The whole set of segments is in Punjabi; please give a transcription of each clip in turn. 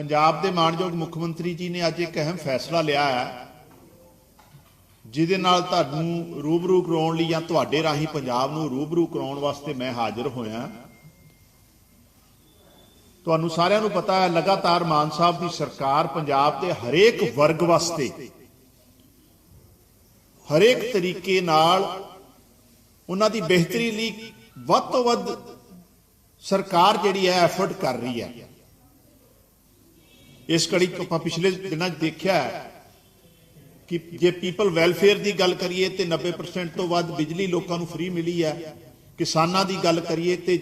ਪੰਜਾਬ ਦੇ ਮਾਨਯੋਗ ਮੁੱਖ ਮੰਤਰੀ ਜੀ ਨੇ ਅੱਜ ਇੱਕ ਅਹਿਮ ਫੈਸਲਾ ਲਿਆ ਹੈ, ਜਿਹਦੇ ਨਾਲ ਤੁਹਾਨੂੰ ਰੂਬਰੂ ਕਰਾਉਣ ਲਈ ਜਾਂ ਤੁਹਾਡੇ ਰਾਹੀਂ ਪੰਜਾਬ ਨੂੰ ਰੂਬਰੂ ਕਰਾਉਣ ਵਾਸਤੇ ਮੈਂ ਹਾਜ਼ਰ ਹੋਇਆ। ਤੁਹਾਨੂੰ ਸਾਰਿਆਂ ਨੂੰ ਪਤਾ ਹੈ, ਲਗਾਤਾਰ ਮਾਨ ਸਾਹਿਬ ਦੀ ਸਰਕਾਰ ਪੰਜਾਬ ਦੇ ਹਰੇਕ ਵਰਗ ਵਾਸਤੇ, ਹਰੇਕ ਤਰੀਕੇ ਨਾਲ ਉਹਨਾਂ ਦੀ ਬਿਹਤਰੀ ਲਈ ਵੱਧ ਤੋਂ ਵੱਧ ਸਰਕਾਰ ਜਿਹੜੀ ਹੈ ਐਫਰਟ ਕਰ ਰਹੀ ਹੈ। ਇਸ ਕੜੀ ਆਪਾਂ ਪਿਛਲੇ ਦਿਨਾਂ 'ਚ ਦੇਖਿਆ ਕਿ ਜੇ ਪੀਪਲ ਵੈਲਫੇਅਰ ਦੀ ਗੱਲ ਕਰੀਏ ਤੇ 90% ਤੋਂ ਵੱਧ ਬਿਜਲੀ ਲੋਕਾਂ ਨੂੰ ਫ੍ਰੀ ਮਿਲੀ ਹੈ। ਕਿਸਾਨਾਂ ਦੀ ਗੱਲ ਕਰੀਏ ਤੇ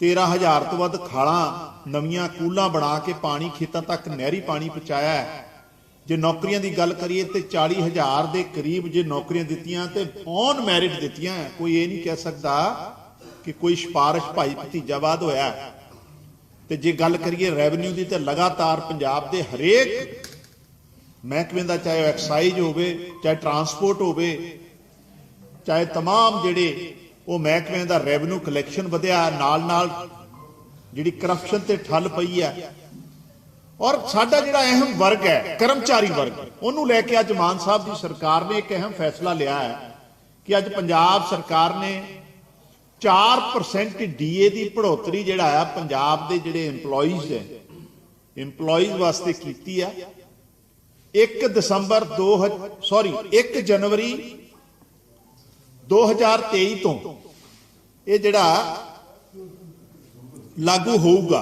13000 ਤੋਂ ਵੱਧ ਖਾਲਾਂ, ਨਵੀਆਂ ਕੂਲਾਂ ਬਣਾ ਕੇ ਪਾਣੀ ਖੇਤਾਂ ਤੱਕ ਨਹਿਰੀ ਪਾਣੀ ਪਹੁੰਚਾਇਆ ਹੈ। ਜੇ ਨੌਕਰੀਆਂ ਦੀ ਗੱਲ ਕਰੀਏ ਤੇ 40000 ਦੇ ਕਰੀਬ ਜੇ ਨੌਕਰੀਆਂ ਦਿੱਤੀਆਂ ਤੇ ਔਨ ਮੈਰਿਟ ਦਿੱਤੀਆਂ ਕੋਈ ਇਹ ਨਹੀਂ ਕਹਿ ਸਕਦਾ ਕਿ ਕੋਈ ਸਿਫਾਰਿਸ਼ ਭਾਈ ਭਤੀਜਾਵਾਦ ਹੋਇਆ ਤੇ ਜੇ ਗੱਲ ਕਰੀਏ ਰੈਵਨਿਊ ਦੀ ਤੇ ਲਗਾਤਾਰ ਪੰਜਾਬ ਦੇ ਹਰੇਕ ਮਹਿਕਮੇ ਦਾ ਚਾਹੇ ਐਕਸਾਈਜ਼ ਹੋਵੇ ਚਾਹੇ ਟਰਾਂਸਪੋਰਟ ਹੋਵੇ ਚਾਹੇ तमाम ਜਿਹੜੇ ਉਹ ਮਹਿਕਮਿਆਂ ਦਾ ਰੈਵਨਿਊ ਕਲੈਕਸ਼ਨ ਵਧਿਆ ਨਾਲ ਨਾਲ ਜਿਹੜੀ ਕਰਪਸ਼ਨ ਤੇ ਠੱਲ ਪਈ ਹੈ ਔਰ ਸਾਡਾ ਜਿਹੜਾ ਅਹਿਮ ਵਰਗ ਹੈ ਕਰਮਚਾਰੀ ਵਰਗ ਉਹਨੂੰ ਲੈ ਕੇ ਅੱਜ ਮਾਨ ਸਾਹਿਬ ਦੀ ਸਰਕਾਰ ਨੇ ਇੱਕ ਅਹਿਮ ਫੈਸਲਾ ਲਿਆ ਹੈ ਕਿ ਅੱਜ ਪੰਜਾਬ ਸਰਕਾਰ ਨੇ 4% ਡੀਏ ਦੀ ਭੜੋਤਰੀ ਜਿਹੜਾ ਆ, ਪੰਜਾਬ ਦੇ ਜਿਹੜੇ EMPLOYEES ਹੈ, EMPLOYEES ਵਾਸਤੇ ਕੀਤੀ ਆ। 1 ਦਸੰਬਰ 2 ਸੌਰੀ 1 ਜਨਵਰੀ 2023 ਤੋਂ ਇਹ ਜਿਹੜਾ ਲਾਗੂ ਹੋਊਗਾ।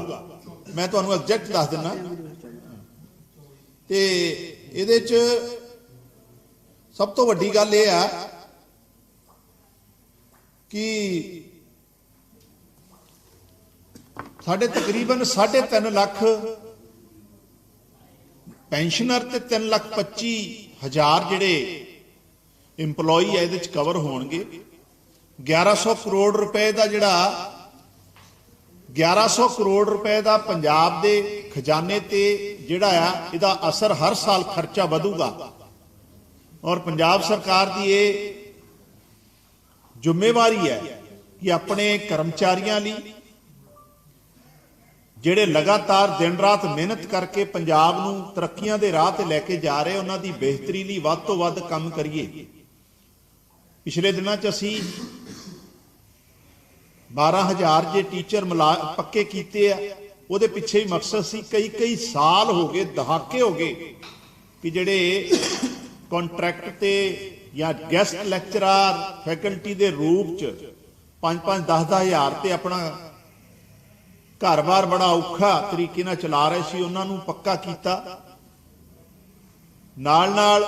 ਮੈਂ ਤੁਹਾਨੂੰ ਐਗਜ਼ੈਕਟ ਦੱਸ ਦਿੰਨਾ। ਤੇ ਇਹਦੇ ਚ ਸਭ ਤੋਂ ਵੱਡੀ ਗੱਲ ਇਹ ਆ ਕਿ ਸਾਡੇ ਤਕਰੀਬਨ 3.5 ਲੱਖ ਪੈਨਸ਼ਨਰ ਤੇ 3 ਲੱਖ 25 ਹਜ਼ਾਰ ਜਿਹੜੇ EMPLOYE ਹੈ ਇਹਦੇ ਚ ਕਵਰ ਹੋਣਗੇ। 1100 ਕਰੋੜ ਰੁਪਏ ਦਾ ਜਿਹੜਾ 1100 ਕਰੋੜ ਰੁਪਏ ਦਾ ਪੰਜਾਬ ਦੇ ਖਜ਼ਾਨੇ ਤੇ ਜਿਹੜਾ ਆ, ਇਹਦਾ ਅਸਰ ਹਰ ਸਾਲ ਖਰਚਾ ਵਧੂਗਾ। ਔਰ ਪੰਜਾਬ ਸਰਕਾਰ ਦੀ ਇਹ ਜ਼ਿੰਮੇਵਾਰੀ ਹੈ ਕਿ ਆਪਣੇ ਕਰਮਚਾਰੀਆਂ ਲਈ, ਜਿਹੜੇ ਲਗਾਤਾਰ ਦਿਨ ਰਾਤ ਮਿਹਨਤ ਕਰਕੇ ਪੰਜਾਬ ਨੂੰ ਤਰੱਕੀਆਂ ਦੇ ਰਾਹ ਤੇ ਲੈ ਕੇ ਜਾ ਰਹੇ, ਉਹਨਾਂ ਦੀ ਬਿਹਤਰੀ ਲਈ ਵੱਧ ਤੋਂ ਵੱਧ ਕੰਮ ਕਰੀਏ। ਪਿਛਲੇ ਦਿਨਾਂ 'ਚ ਅਸੀਂ 12000 ਜੇ ਟੀਚਰ ਮਿਲਾ, ਪੱਕੇ ਕੀਤੇ ਆ, ਉਹਦੇ ਪਿੱਛੇ ਹੀ ਮਕਸਦ ਸੀ, ਕਈ ਕਈ ਸਾਲ ਹੋ ਗਏ, ਦਹਾਕੇ ਹੋ ਗਏ ਕਿ ਜਿਹੜੇ ਕੰਟਰੈਕਟ ਤੇ ਜਾਂ ਗੈਸਟ ਲੈਕਚਰਰ ਫੈਕਲਟੀ ਦੇ ਰੂਪ 'ਚ 5-5 10 ਹਜ਼ਾਰ ਤੇ ਆਪਣਾ ਘਰ-ਬਾਰ ਬੜਾ ਔਖਾ ਤਰੀਕੇ ਨਾਲ ਚਲਾ ਰਹੇ ਸੀ, ਉਹਨਾਂ ਨੂੰ ਪੱਕਾ ਕੀਤਾ। ਨਾਲ ਨਾਲ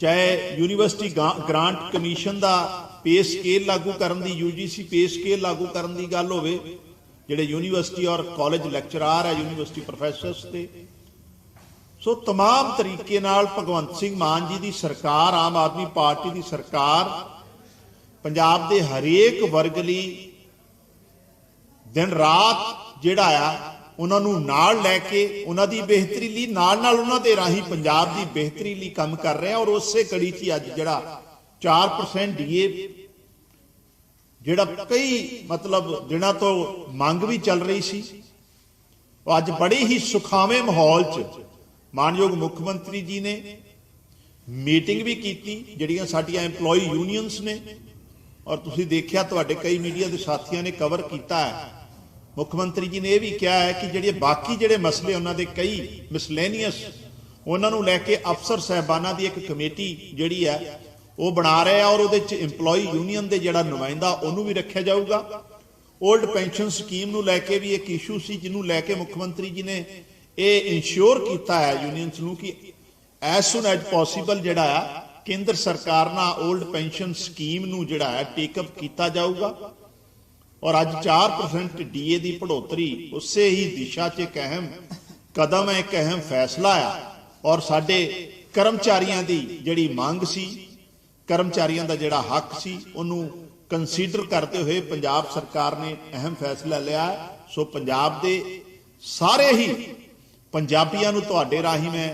ਚਾਹੇ ਯੂਨੀਵਰਸਿਟੀ ਗ੍ਰਾਂਟ ਕਮਿਸ਼ਨ ਦਾ ਪੇ ਸਕੇਲ ਲਾਗੂ ਕਰਨ ਦੀ UGC ਪੇ ਸਕੇਲ ਲਾਗੂ ਕਰਨ ਦੀ ਗੱਲ ਹੋਵੇ, ਜਿਹੜੇ ਯੂਨੀਵਰਸਿਟੀ ਔਰ ਕਾਲਜ ਲੈਕਚਰਰ ਹੈ ਯੂਨੀਵਰਸਿਟੀ ਪ੍ਰੋਫੈਸਰਸ ਤੇ ਸੋ तमाम ਤਰੀਕੇ ਨਾਲ ਭਗਵੰਤ ਸਿੰਘ ਮਾਨ ਜੀ ਦੀ ਸਰਕਾਰ ਆਮ ਆਦਮੀ ਪਾਰਟੀ ਦੀ ਸਰਕਾਰ ਪੰਜਾਬ ਦੇ ਹਰੇਕ ਵਰਗ ਲਈ ਦਿਨ ਰਾਤ ਜਿਹੜਾ ਆ ਉਹਨਾਂ ਨੂੰ ਨਾਲ ਲੈ ਕੇ ਉਹਨਾਂ ਦੀ ਬਿਹਤਰੀ ਲਈ ਨਾਲ ਨਾਲ ਉਹਨਾਂ ਦੇ ਰਾਹੀਂ ਪੰਜਾਬ ਦੀ ਬਿਹਤਰੀ ਲਈ ਕੰਮ ਕਰ ਰਹੇ ਆ ਔਰ ਉਸੇ ਕੜੀ 'ਚ ਹੀ ਅੱਜ ਜਿਹੜਾ 4% ਡੀਏ ਜਿਹੜਾ ਕਈ ਮਤਲਬ ਦਿਨਾਂ ਤੋਂ ਮੰਗ ਵੀ ਚੱਲ ਰਹੀ ਸੀ ਉਹ ਅੱਜ ਬੜੇ ਹੀ ਸੁਖਾਵੇਂ ਮਾਹੌਲ 'ਚ ਮਾਨਯੋਗ ਮੁੱਖ ਮੰਤਰੀ ਜੀ ਨੇ ਮੀਟਿੰਗ ਵੀ ਕੀਤੀ, ਜਿਹੜੀਆਂ ਸਾਡੀਆਂ EMPLOYE ਯੂਨੀਅਨਸ ਨੇ। ਔਰ ਤੁਸੀਂ ਦੇਖਿਆ, ਤੁਹਾਡੇ ਕਈ ਮੀਡੀਆ ਦੇ ਸਾਥੀਆਂ ਨੇ ਕਵਰ ਕੀਤਾ ਹੈ। ਮੁੱਖ ਮੰਤਰੀ ਜੀ ਨੇ ਇਹ ਵੀ ਕਿਹਾ ਹੈ ਕਿ ਜਿਹੜੇ ਬਾਕੀ ਜਿਹੜੇ ਮਸਲੇ ਉਹਨਾਂ ਦੇ ਕਈ ਮਿਸਲੇਨੀਅਸ ਉਹਨਾਂ ਨੂੰ ਲੈ ਕੇ ਅਫਸਰ ਸਹਿਬਾਨਾਂ ਦੀ ਇੱਕ ਕਮੇਟੀ ਜਿਹੜੀ ਹੈ, ਉਹ ਬਣਾ ਰਹੇ ਆ। ਔਰ ਉਹਦੇ ਚ EMPLOYE ਯੂਨੀਅਨ ਦੇ ਜਿਹੜਾ ਨੁਮਾਇੰਦਾ, ਉਹਨੂੰ ਵੀ ਰੱਖਿਆ ਜਾਊਗਾ। 올ਡ ਪੈਨਸ਼ਨ ਸਕੀਮ ਨੂੰ ਲੈ ਕੇ ਵੀ ਇੱਕ ਇਸ਼ੂ ਸੀ, ਜਿਹਨੂੰ ਲੈ ਕੇ ਮੁੱਖ ਮੰਤਰੀ ਜੀ ਨੇ ਇਹ ਇਨਸ਼ੋਰ ਕੀਤਾ ਹੈ ਯੂਨੀਅਨਸ ਨੂੰ ਕਿ ਐਸ ਸੂਨ ਐਜ ਪੋਸੀਬਲ ਜਿਹੜਾ ਆ, ਕੇਂਦਰ ਸਰਕਾਰ ਨਾਲ 올ਡ ਪੈਨਸ਼ਨ ਸਕੀਮ ਨੂੰ ਜਿਹੜਾ ਹੈ ਟੇਕ ਅਪ ਕੀਤਾ ਜਾਊਗਾ ਔਰ ਅੱਜ 4% ਡੀਏ ਦੀ ਭੜੋਤਰੀ ਉਸੇ ਹੀ ਦਿਸ਼ਾ 'ਚ ਇੱਕ ਅਹਿਮ ਕਦਮ ਹੈ, ਇੱਕ ਅਹਿਮ ਫੈਸਲਾ ਆ ਔਰ ਸਾਡੇ ਕਰਮਚਾਰੀਆਂ ਦੀ ਜਿਹੜੀ ਮੰਗ ਸੀ, ਕਰਮਚਾਰੀਆਂ ਦਾ ਜਿਹੜਾ ਹੱਕ ਸੀ, ਉਹਨੂੰ ਕੰਸੀਡਰ ਕਰਦੇ ਹੋਏ ਪੰਜਾਬ ਸਰਕਾਰ ਨੇ ਅਹਿਮ ਫੈਸਲਾ ਲਿਆ ਹੈ। ਸੋ ਪੰਜਾਬ ਦੇ ਸਾਰੇ ਹੀ ਪੰਜਾਬੀਆਂ ਨੂੰ ਤੁਹਾਡੇ ਰਾਹੀਂ ਮੈਂ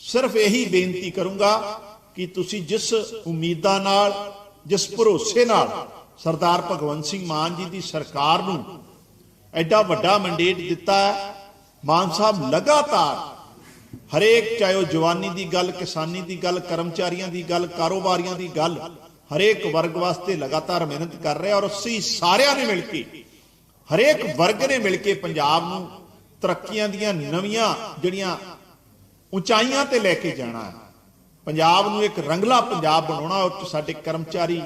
ਸਿਰਫ ਇਹੀ ਬੇਨਤੀ ਕਰੂੰਗਾ ਕਿ ਤੁਸੀਂ ਜਿਸ ਉਮੀਦਾਂ ਨਾਲ, ਜਿਸ ਭਰੋਸੇ ਨਾਲ ਸਰਦਾਰ ਭਗਵੰਤ ਸਿੰਘ ਮਾਨ ਜੀ ਦੀ ਸਰਕਾਰ ਨੂੰ ਐਡਾ ਵੱਡਾ ਮੈਂਡੇਟ ਦਿੱਤਾ ਹੈ, ਮਾਨ ਸਾਹਿਬ ਲਗਾਤਾਰ ਹਰੇਕ, ਚਾਹੇ ਉਹ ਜਵਾਨੀ ਦੀ ਗੱਲ, ਕਿਸਾਨੀ ਦੀ ਗੱਲ, ਕਰਮਚਾਰੀਆਂ ਦੀ ਗੱਲ, ਕਾਰੋਬਾਰੀਆਂ ਦੀ ਗੱਲ, ਹਰੇਕ ਵਰਗ ਵਾਸਤੇ ਲਗਾਤਾਰ ਮਿਹਨਤ ਕਰ ਰਿਹਾ ਔਰ ਅਸੀਂ ਸਾਰਿਆਂ ਨੇ ਮਿਲ ਕੇ, ਹਰੇਕ ਵਰਗ ਨੇ ਮਿਲ ਕੇ ਪੰਜਾਬ ਨੂੰ ਤਰੱਕੀਆਂ ਦੀਆਂ ਨਵੀਆਂ ਜਿਹੜੀਆਂ ਉਚਾਈਆਂ ਤੇ ਲੈ ਕੇ ਜਾਣਾ ਹੈ। ਪੰਜਾਬ ਨੂੰ ਇੱਕ ਰੰਗਲਾ ਪੰਜਾਬ ਬਣਾਉਣਾ ਉਹ ਸਾਡੇ ਕਰਮਚਾਰੀ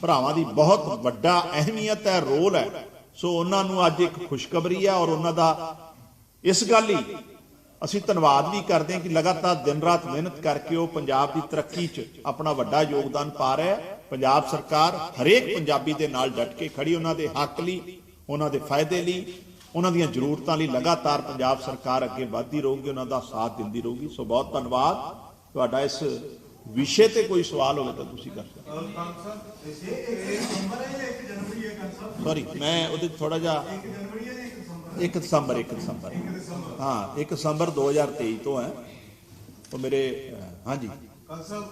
ਭਰਾਵਾਂ ਦੀ ਬਹੁਤ ਵੱਡਾ ਅਹਿਮੀਅਤ ਹੈ, ਰੋਲ ਹੈ। ਸੋ ਉਹਨਾਂ ਨੂੰ ਅੱਜ ਇੱਕ ਖੁਸ਼ਖਬਰੀ ਹੈ ਔਰ ਉਹਨਾਂ ਦਾ ਇਸ ਗੱਲ ਹੀ ਅਸੀਂ ਧੰਨਵਾਦ ਵੀ ਕਰਦੇ ਹਾਂ ਕਿ ਲਗਾਤਾਰ ਦਿਨ ਰਾਤ ਮਿਹਨਤ ਕਰਕੇ ਉਹ ਪੰਜਾਬ ਦੀ ਤਰੱਕੀ 'ਚ ਆਪਣਾ ਵੱਡਾ ਯੋਗਦਾਨ ਪਾ ਰਿਹਾ ਹੈ। ਪੰਜਾਬ ਸਰਕਾਰ ਹਰੇਕ ਪੰਜਾਬੀ ਦੇ ਨਾਲ ਡਟ ਕੇ ਖੜੀ, ਉਹਨਾਂ ਦੇ ਹੱਕ ਲਈ, ਉਹਨਾਂ ਦੇ ਫਾਇਦੇ ਲਈ ਉਹਨਾਂ ਦੀਆਂ ਜ਼ਰੂਰਤਾਂ ਲਈ ਲਗਾਤਾਰ ਪੰਜਾਬ ਸਰਕਾਰ ਅੱਗੇ ਵਧਦੀ ਰਹੂਗੀ, ਉਹਨਾਂ ਦਾ ਸਾਥ ਦਿੰਦੀ ਰਹੂਗੀ। ਸੋ ਬਹੁਤ ਧੰਨਵਾਦ। ਤੁਹਾਡਾ ਇਸ ਵਿਸ਼ੇ ਤੇ ਕੋਈ ਸਵਾਲ ਹੋਵੇ ਤਾਂ ਤੁਸੀਂ ਕਰ ਸਕਦੇ ਸੌਰੀ ਮੈਂ ਉਹਦੇ ਥੋੜਾ ਜਿਹਾ 1 ਦਸੰਬਰ 1 ਦਸੰਬਰ। ਹਾਂ 1 ਦਸੰਬਰ 2023 ਤੋਂ ਹੈ। ਉਹ ਮੇਰੇ, ਹਾਂਜੀ। ਕੱਲ ਸਾਹਿਬ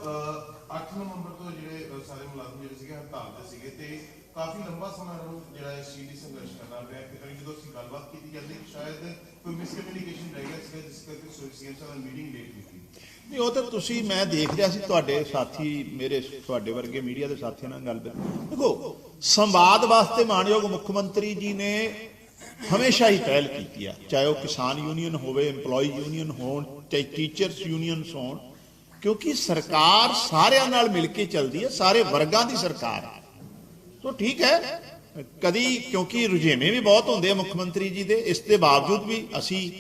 8 ਨਵੰਬਰ ਤੋਂ ਜਿਹੜੇ ਸਾਰੇ ਮੁਲਾਜ਼ਮ ਜਿਹੜੇ ਸੀਗੇ ਹੜਤਾਲ ਤੇ ਸੀਗੇ ਤੇ ਕਾਫੀ ਲੰਬਾ ਸਮਾਂ ਇਹਨਾਂ ਨੂੰ ਜਿਹੜਾ ਹੈ ਸ਼ੀਲੀ ਸੰਘਰਸ਼ ਕਰਨਾ ਪਿਆ ਕਿ ਕਰੀ ਜਦੋਂ ਅਸੀਂ ਗੱਲਬਾਤ ਕੀਤੀ ਜਾਂਦੀ ਕਿ ਸ਼ਾਇਦ ਕੋਈ ਮਿਸਕਮਿਊਨੀਕੇਸ਼ਨ ਰਹਿ ਗਿਆ ਸੀਗਾ ਜਿਸ ਕਰਕੇ ਸੀਐਮ ਸਾਹਿਬ ਨੇ ਮੀਟਿੰਗ ਲੇਟ ਕੀਤੀ ਨਹੀਂ ਉਹ ਤਾਂ ਤੁਸੀਂ ਮੈਂ ਦੇਖ ਰਿਹਾ ਸੀ ਤੁਹਾਡੇ ਸਾਥੀ ਮੇਰੇ ਤੁਹਾਡੇ ਵਰਗੇ ਮੀਡੀਆ ਦੇ ਸਾਥੀਆਂ ਨਾਲ ਗੱਲ ਦੇਖੋ ਸੰਵਾਦ ਵਾਸਤੇ ਮਾਨਯੋਗ ਮੁੱਖ ਮੰਤਰੀ ਜੀ ਨੇ ਹਮੇਸ਼ਾ ਹੀ ਪਹਿਲ ਕੀਤੀ ਆ ਚਾਹੇ ਉਹ ਕਿਸਾਨ ਯੂਨੀਅਨ ਹੋਵੇ EMPLOYE ਯੂਨੀਅਨ ਹੋਣ ਚਾਹੇ ਟੀਚਰਸ ਯੂਨੀਅਨਸ ਹੋਣ ਕਿਉਂਕਿ ਸਰਕਾਰ ਸਾਰਿਆਂ ਨਾਲ ਮਿਲ ਕੇ ਚੱਲਦੀ ਹੈ ਸਾਰੇ ਵਰਗਾਂ ਦੀ ਸਰਕਾਰ ਹੈ ਸੋ ਠੀਕ ਹੈ। ਕਦੀ ਕਿਉਂਕਿ ਰੁਝੇਵੇਂ ਵੀ ਬਹੁਤ ਹੁੰਦੇ ਆ ਮੁੱਖ ਮੰਤਰੀ ਜੀ ਦੇ, ਇਸ ਦੇ ਬਾਵਜੂਦ ਵੀ ਅਸੀਂ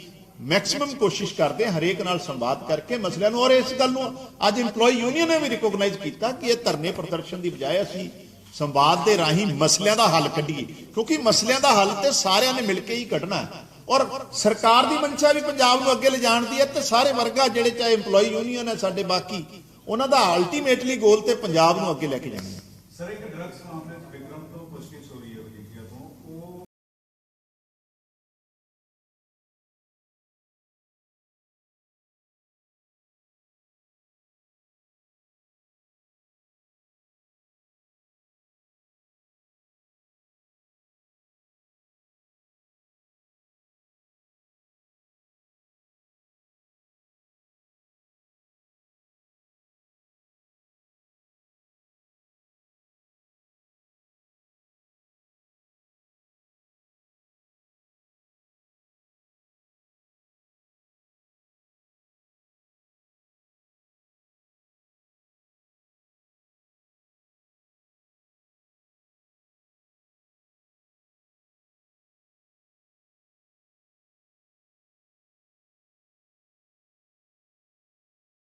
ਮੈਕਸਿਮਮ ਕੋਸ਼ਿਸ਼ ਕਰਦੇ ਹਾਂ ਹਰੇਕ ਨਾਲ ਸੰਵਾਦ ਕਰਕੇ ਮਸਲਿਆਂ ਨੂੰ, ਔਰ ਇਸ ਗੱਲ ਨੂੰ ਅੱਜ EMPLOYE ਯੂਨੀਅਨ ਨੇ ਵੀ ਰਿਕੋਗਨਾਈਜ਼ ਕੀਤਾ ਕਿ ਇਹ ਧਰਨੇ ਪ੍ਰਦਰਸ਼ਨ ਦੀ ਬਜਾਏ ਅਸੀਂ ਸੰਵਾਦ ਦੇ ਰਾਹੀਂ ਮਸਲਿਆਂ ਦਾ ਹੱਲ ਕੱਢੀਏ। ਕਿਉਂਕਿ ਮਸਲਿਆਂ ਦਾ ਹੱਲ ਤੇ ਸਾਰਿਆਂ ਨੇ ਮਿਲ ਕੇ ਹੀ ਕੱਢਣਾ ਹੈ। ਔਰ ਸਰਕਾਰ ਦੀ ਮਨਸ਼ਾ ਵੀ ਪੰਜਾਬ ਨੂੰ ਅੱਗੇ ਲਿਜਾਣ ਦੀ ਹੈ ਤੇ ਸਾਰੇ ਵਰਗਾ ਜਿਹੜੇ ਚਾਹੇ EMPLOYE ਯੂਨੀਅਨ ਹੈ ਸਾਡੇ ਬਾਕੀ, ਉਹਨਾਂ ਦਾ ਅਲਟੀਮੇਟਲੀ ਗੋਲ ਤੇ ਪੰਜਾਬ ਨੂੰ ਅੱਗੇ ਲੈ ਕੇ ਜਾਣਾ ਹੈ। ਸਰ, ਇੱਕ ਡਰੱਗਸ